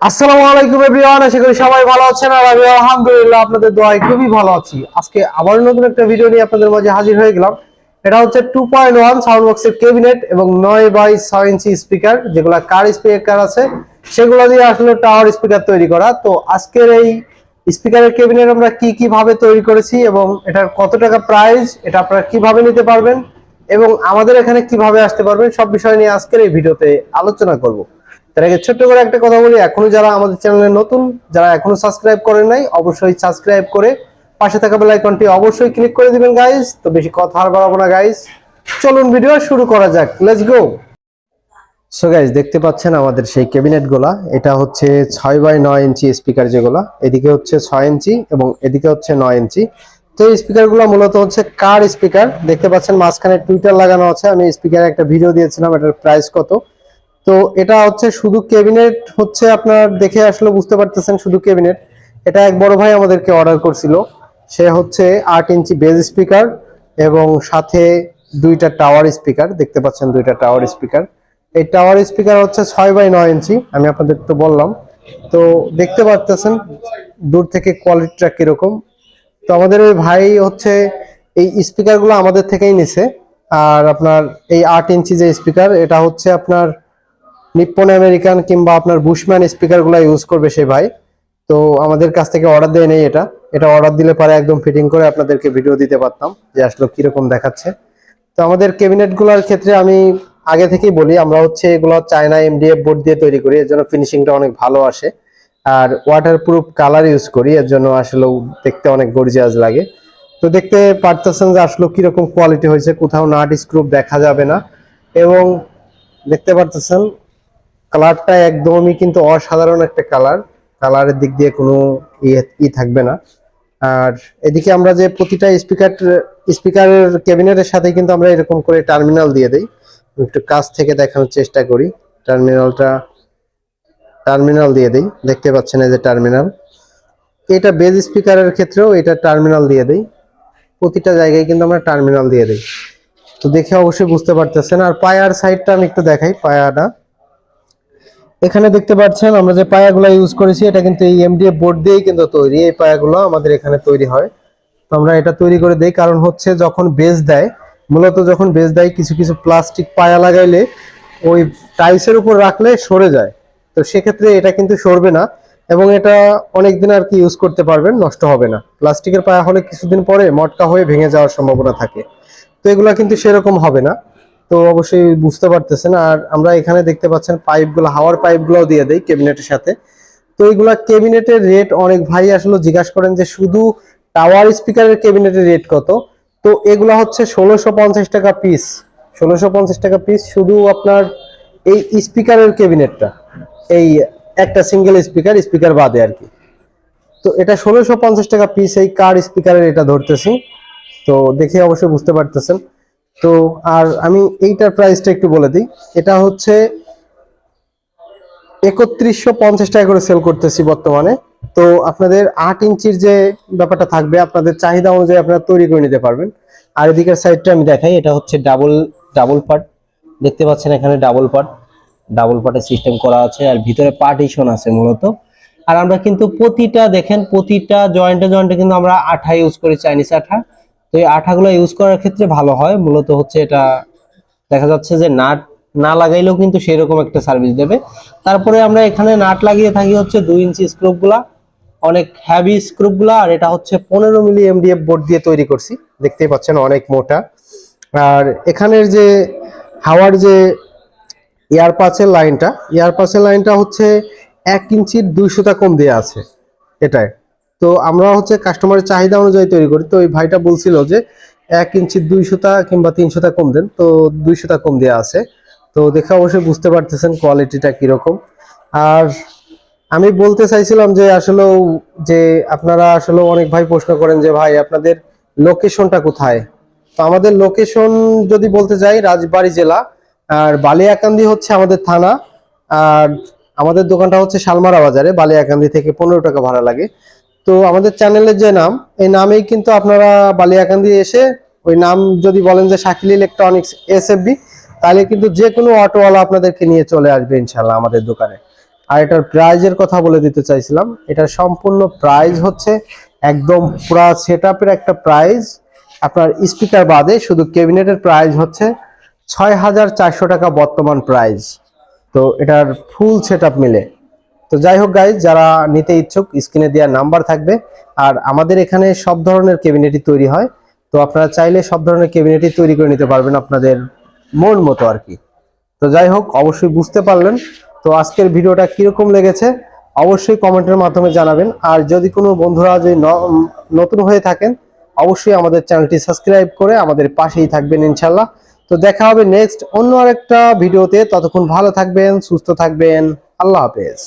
আসসালামু আলাইকুম এভরিওয়ান, আশা করি সবাই ভালো আছেন আর আমি আলহামদুলিল্লাহ, আপনাদের দোয়ায় খুবই ভালো আছি। আজকে আবার নতুন একটা ভিডিও নিয়ে আপনাদের মাঝে হাজির হয়ে গেলাম। এটা হচ্ছে টু পয়েন্ট ওয়ান সাউন্ড বক্সের কেবিনেট এবং নয় বাই ছয় ইঞ্চি স্পিকার যেগুলো কার স্পিকার আছে, সেগুলো দিয়ে আসলে টাওয়ার স্পিকার তৈরি করা। তো আজকের এই স্পিকারের কেবিনেট আমরা কি কি ভাবে তৈরি করেছি এবং এটার কত টাকা প্রাইস এটা আপনারা কীভাবে নিতে পারবেন এবং আমাদের এখানে কীভাবে আসতে পারবেন, সব বিষয় নিয়ে আজকের এই ভিডিওতে আলোচনা করব। তার আগে ছোট্ট করে একটা কথা বলি, এখনও যারা আমাদের চ্যানেলে নতুন, যারা এখনও সাবস্ক্রাইব করেন নাই, অবশ্যই সাবস্ক্রাইব করে পাশে থাকা বেল আইকনটি অবশ্যই ক্লিক করে দিবেন গাইস তো বেশি কথা আর বাড়াবো না গাইস চলুন ভিডিও শুরু করা যাক। লেটস গো সো গাইস দেখতে পাচ্ছেন আমাদের সেই ক্যাবিনেটগুলা। এটা হচ্ছে ছয় বাই নয় ইঞ্চি স্পিকার যেগুলা এদিকে হচ্ছে ছয় ইঞ্চি এবং এদিকে হচ্ছে নয় ইঞ্চি। তো এই স্পিকারগুলো মূলত হচ্ছে কার স্পিকার দেখতে পাচ্ছেন মাঝখানে টুইটার লাগানো আছে। আমি স্পিকারে একটা ভিডিও দিয়েছিলাম, এটার প্রাইস কত? তো এটা হচ্ছে শুধু ক্যাবিনেট হচ্ছে আপনার দেখে আসলে বুঝতে পারতেছেন শুধু ক্যাবিনেট। এটা এক বড় ভাই আমাদেরকে অর্ডার করছিল। সে হচ্ছে আট ইঞ্চি বেজ স্পিকার এবং সাথে দুইটা টাওয়ার স্পিকার দেখতে পাচ্ছেন দুইটা টাওয়ার স্পিকার এই টাওয়ার স্পিকার হচ্ছে ছয় বাই নয় ইঞ্চি, আমি আপনাদের তো বললাম। তো দেখতে পারতেছেন দূর থেকে কোয়ালিটিটা কীরকম। তো আমাদের ওই ভাই হচ্ছে এই স্পিকারগুলো আমাদের থেকেই নিছে। আর আপনার এই আট ইঞ্চি যে স্পিকার এটা হচ্ছে আপনার নিপ্পন আমেরিকান কিংবা আপনার বুশম্যান স্পিকারগুলো ইউজ করবে সে ভাই। তো আমাদের কাছ থেকে অর্ডার দেয় নেই এটা। এটা অর্ডার দিলে পরে একদম ফিটিং করে আপনাদেরকে ভিডিও দিতে পারতাম যে আসলে কীরকম দেখাচ্ছে। তো আমাদের ক্যাবিনেটগুলোর ক্ষেত্রে আমি আগে থেকেই বলি, আমরা হচ্ছে এগুলো চায়না এমডিএফ বোর্ড দিয়ে তৈরি করি, এর জন্য ফিনিশিংটা অনেক ভালো আসে। আর ওয়াটার প্রুফ কালার ইউজ করি, এর জন্য আসলে দেখতে অনেক গর্জিয়াস লাগে। তো দেখতে পারতেছেন যে আসলে কীরকম কোয়ালিটি হয়েছে, কোথাও নাট স্ক্রুপ দেখা যাবে না। এবং দেখতে পারতেছেন কালারটা একদমই কিন্তু অসাধারণ একটা কালার। কালারের দিক দিয়ে কোনো ই থাকবে না। আর এদিকে আমরা যে প্রতিটা স্পিকার স্পিকারের ক্যাবিনেটের সাথে কিন্তু আমরা এরকম করে টার্মিনাল দিয়ে দেই। একটু কাছ থেকে দেখানোর চেষ্টা করি। টার্মিনালটা, টার্মিনাল দিয়ে দেই। দেখতে পাচ্ছেন এই যে টার্মিনাল। এটা বেজ স্পিকারের ক্ষেত্রেও এটা টার্মিনাল দিয়ে দেই। প্রতিটা জায়গায় কিন্তু আমরা টার্মিনাল দিয়ে দেই। তো দেখে অবশ্যই বুঝতে পারতেছেন। আর পায়ার সাইডটা আমি একটু দেখাই, পায়াটা। এখানে দেখতে পাচ্ছেন, আমরা যে পায়াগুলো ইউজ করেছি, এটা কিন্তু এই এমডিএফ বোর্ড দিয়েই কিন্তু তৈরি। এই পায়াগুলো আমাদের এখানে তৈরি হয়। তো আমরা এটা তৈরি করে দেই, কারণ হচ্ছে যখন বেজ দেয়, মূলত যখন বেজ দেয়, কিছু কিছু প্লাস্টিক পায়া লাগাইলে ওই টাইলসের উপর রাখলে সরে যায়। তো সেক্ষেত্রে এটা কিন্তু সরবে না, এবং এটা অনেকদিন আর কি ইউজ করতে পারবেন, নষ্ট হবে না। প্লাস্টিকের পায়া হলে কিছুদিন পরে মটকা হয়ে ভেঙে যাওয়ার সম্ভাবনা থাকে। তো এগুলা কিন্তু সেরকম হবে না। তো অবশ্যই বুঝতে পারতেছেন। আর আমরা এখানে দেখতে পাচ্ছেন পাইপগুলো, হাওয়ার পাইপগুলো দিয়ে দেই ক্যাবিনেটের সাথে। তো এইগুলা ক্যাবিনেটের রেট অনেক ভাই আসলে জিজ্ঞাসা করেন যে শুধু টাওয়ার স্পিকারের ক্যাবিনেটের রেট কত? তো এগুলা হচ্ছে ষোলোশো পঞ্চাশ টাকা পিস ষোলোশো পঞ্চাশ টাকা পিস শুধু আপনার এই স্পিকারের ক্যাবিনেটটা। এই একটা সিঙ্গেল স্পিকার স্পিকার বাদে আর কি। তো এটা ষোলোশো পঞ্চাশ টাকা পিস এই কার স্পিকারের এটা ধরতেছি। তো দেখে অবশ্যই বুঝতে পারতেছেন। তো আর আমি এইটার প্রাইসটা একটু বলে দিই। এটা হচ্ছে একত্রিশশো পঞ্চাশ টাকা করে সেল করতেছি বর্তমানে। তো আপনাদের আট ইঞ্চির যে ব্যাপারটা থাকবে, আপনাদের চাহিদা অনুযায়ী আপনারা তৈরি করে নিতে পারবেন। আর এদিকের সাইডটা আমি দেখাই, এটা হচ্ছে ডাবল ডাবল পার্ট দেখতে পাচ্ছেন এখানে ডাবল পার্ট ডাবল পার্টের সিস্টেম করা আছে আর ভিতরে পার্টিশন আছে মূলত। আর আমরা কিন্তু প্রতিটা, দেখেন প্রতিটা জয়েন্টে জয়েন্টে কিন্তু আমরা আঠা ইউজ করি চাইনিজ আঠা। এই আঠাগুলো ইউজ করার ক্ষেত্রে ভালো হয়। মূলত হচ্ছে এটা দেখা যাচ্ছে যে নাট না লাগাইলেও কিন্তু সেরকম একটা সার্ভিস দেবে। তারপরে আমরা এখানে নাট লাগিয়ে থাকি হচ্ছে দুই ইঞ্চি স্ক্রুপগুলা অনেক হ্যাভি স্ক্রুপগুলা আর এটা হচ্ছে পনেরো মিলি এমডিএফ বোর্ড দিয়ে তৈরি করছি। দেখতেই পাচ্ছেন অনেক মোটা। আর এখানের যে হাওয়ার যে এয়ার পাসের লাইনটা, এয়ার পাসের লাইনটা হচ্ছে এক ইঞ্চির দুইশোটা কম দেওয়া আছে। এটাই তো আমরা হচ্ছে কাস্টমারের চাহিদা অনুযায়ী তৈরি করি। তো ওই ভাইটা বলছিল যে এক ইঞ্চির দুইশোটা কিংবা তিনশোটা কম দেন, তো দুইশোটা কম দেওয়া আছে। তো দেখে অবশ্যই বুঝতে পারতেছেন কোয়ালিটিটা কীরকম। আর আমি বলতে চাইছিলাম যে আসলে যে আপনারা আসলে অনেক ভাই প্রশ্ন করেন যে, ভাই, আপনাদের লোকেশনটা কোথায়? তো আমাদের লোকেশন যদি বলতে যাই, রাজবাড়ী জেলা, আর বালিয়াকান্দি হচ্ছে আমাদের থানা, আর আমাদের দোকানটা হচ্ছে শালমারা বাজারে। বালিয়াকান্দি থেকে পনেরো টাকা ভাড়া লাগে। তো আমাদের চ্যানেলের যে নাম, এই নামেই কিন্তু আপনারা বালিয়াকান্দি এসে ওই নাম যদি বলেন যে শাকিল ইলেকট্রনিক্স এস তাহলে কিন্তু যে কোনো অটোওয়ালা আপনাদেরকে নিয়ে চলে আসবে ইনশাল্লাহ আমাদের দোকানে। আর এটার প্রাইজের কথা বলে দিতে চাইছিলাম, এটার সম্পূর্ণ প্রাইজ হচ্ছে একদম পুরা সেট একটা প্রাইজ আপনার স্পিকার বাদে শুধু ক্যাবিনেটের প্রাইজ হচ্ছে ছয় হাজার চারশো টাকা বর্তমান প্রাইজ তো এটার ফুল সেট মিলে। তো যাই হোক গাইজ যারা নিতে ইচ্ছুক, স্ক্রিনে দেওয়া নাম্বার থাকবে। আর আমাদের এখানে সব ধরনের ক্যাবিনেটই তৈরি হয়। তো আপনারা চাইলে সব ধরনের ক্যাবিনেটই তৈরি করে নিতে পারবেন আপনাদের মন মতো আর কি। তো যাই হোক, অবশ্যই বুঝতে পারলেন। তো আজকের ভিডিওটা কীরকম লেগেছে, অবশ্যই কমেন্টের মাধ্যমে জানাবেন। আর যদি কোনো বন্ধুরা যদি নতুন হয়ে থাকেন, অবশ্যই আমাদের চ্যানেলটি সাবস্ক্রাইব করে আমাদের পাশেই থাকবেন ইনশাল্লাহ তো দেখা হবে নেক্সট অন্য আরেকটা ভিডিওতে। ততক্ষণ ভালো থাকবেন, সুস্থ থাকবেন। আল্লাহ হাফেজ।